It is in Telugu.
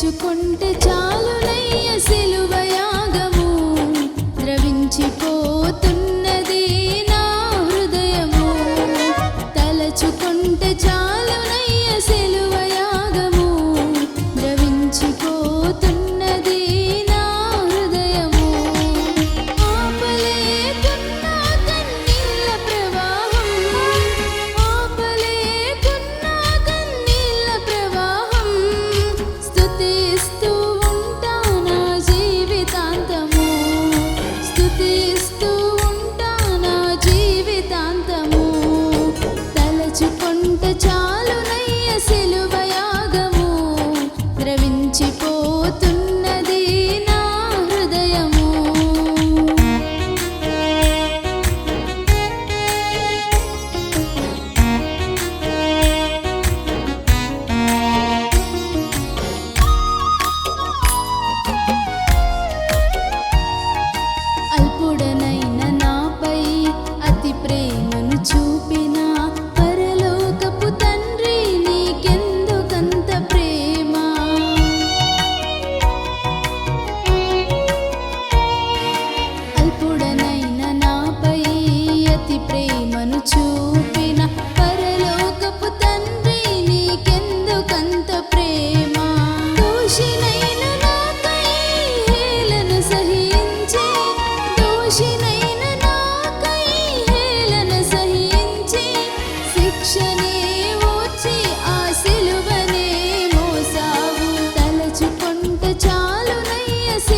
తెచ్చుకుంటే చాలునయ్య సిలువయాగము ద్రవించిపోతున్న చాలు నయ్యసి